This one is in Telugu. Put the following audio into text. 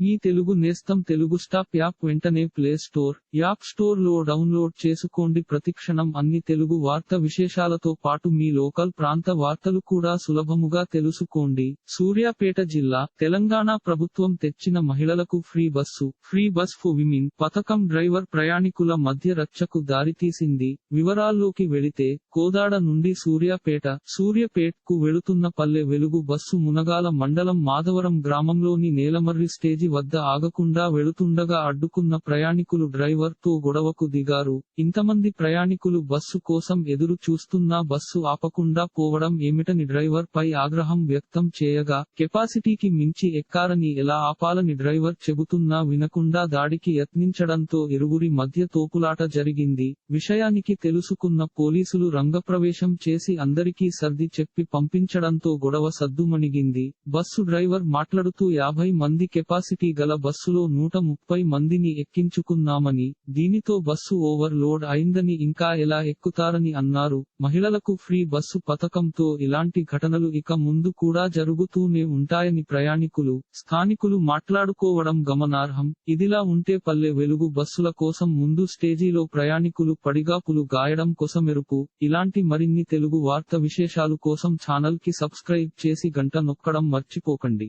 మీ తెలుగు నేస్తం తెలుగు స్టాప్ యాప్ వెంటనే ప్లే స్టోర్ యాప్ స్టోర్లో డౌన్లోడ్ చేసుకోండి. ప్రతిక్షణం అన్ని తెలుగు వార్త విశేషాలతో పాటు మీ లోకల్ ప్రాంత వార్తలు కూడా సులభముగా తెలుసుకోండి. సూర్యాపేట జిల్లా తెలంగాణ ప్రభుత్వం తెచ్చిన మహిళలకు free bus free bus for women పథకం డ్రైవర్ ప్రయాణికుల మధ్య రచ్చకు దారితీసింది. వివరాల్లోకి వెళితే కోదాడ నుండి సూర్యాపేట సూర్యపేట్కు వెళుతున్న పల్లె వెలుగు బస్సు మునగాల మండలం మాధవరం గ్రామంలోని నేలమర్రి స్టేజి వద్ద ఆగకుండా వెళుతుండగా అడ్డుకున్న ప్రయాణికులు డ్రైవర్తో గొడవకు దిగారు. ఇంతమంది ప్రయాణికులు బస్సు కోసం ఎదురు చూస్తున్నా బస్సు ఆపకుండా పోవడం ఏమిటని డ్రైవర్ పై ఆగ్రహం వ్యక్తం చేయగా కెపాసిటీకి మించి ఎక్కారని ఎలా ఆపాలని డ్రైవర్ చెబుతున్నా వినకుండా దాడికి యత్నించడంతో ఇరువురి మధ్య తోపులాట జరిగింది. విషయానికి తెలుసుకున్న పోలీసులు రంగప్రవేశం చేసి అందరికీ సర్ది చెప్పి పంపించడంతో గొడవ సద్దుమణిగింది. బస్సు డ్రైవర్ మాట్లాడుతూ యాభై మంది కెపాసిటీ కెపాసిటీ గల బస్సులో నూట ముప్పై మందిని ఎక్కించుకున్నామని దీనితో బస్సు ఓవర్ లోడ్ అయిందని ఇంకా ఎలా ఎక్కుతారని అన్నారు. మహిళలకు ఫ్రీ బస్సు పథకంతో ఇలాంటి ఘటనలు ఇక ముందు కూడా జరుగుతూనే ఉంటాయని ప్రయాణికులు స్థానికులు మాట్లాడుకోవడం గమనార్హం. ఇదిలా ఉంటే పల్లె వెలుగు బస్సుల కోసం ముందు స్టేజీలో ప్రయాణికులు పడిగాపులు గాయడం కొసమెరుపు. ఇలాంటి మరిన్ని తెలుగు వార్త విశేషాలు కోసం ఛానల్కి సబ్స్క్రైబ్ చేసి గంట నొక్కడం మర్చిపోకండి.